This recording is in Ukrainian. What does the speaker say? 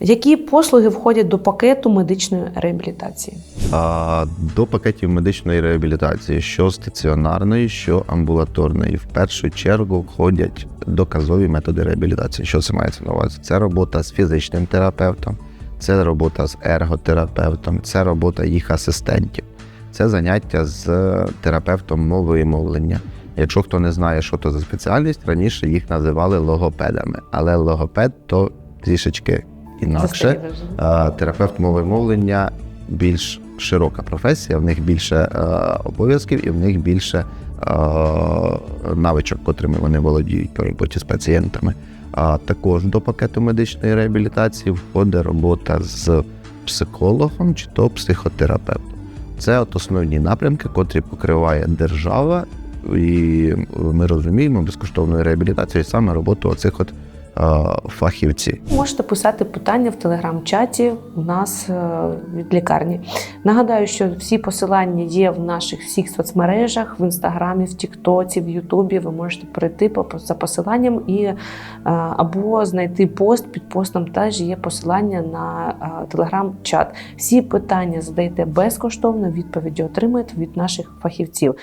Які послуги входять до пакету медичної реабілітації? А, До пакетів медичної реабілітації, що стаціонарної, що амбулаторної, в першу чергу входять доказові методи реабілітації. Що це мається на увазі? Це робота з фізичним терапевтом, це робота з ерготерапевтом, це робота їх асистентів, це заняття з терапевтом мови мовлення. Якщо хто не знає, що то за спеціальність, раніше їх називали логопедами, але логопед то трішечки інакше. Терапевт мови мовлення більш широка професія, в них більше е, обов'язків і в них більше е, навичок, котрими вони володіють по роботі з пацієнтами. А також до пакету медичної реабілітації входить робота з психологом чи то психотерапевтом. Це от основні напрямки, котрі покриває держава, і ми розуміємо безкоштовною реабілітацією саме роботу оцих от е, фахівців. Можете писати питання в телеграм-чаті у нас е, від лікарні. Нагадаю, що всі посилання є в наших всіх соцмережах, в інстаграмі, в Тіктоці, в Ютубі. Ви можете перейти по- за посиланням і е, або знайти пост. Під постом теж є посилання на телеграм-чат. Всі питання задайте безкоштовно, відповіді отримаєте від наших фахівців.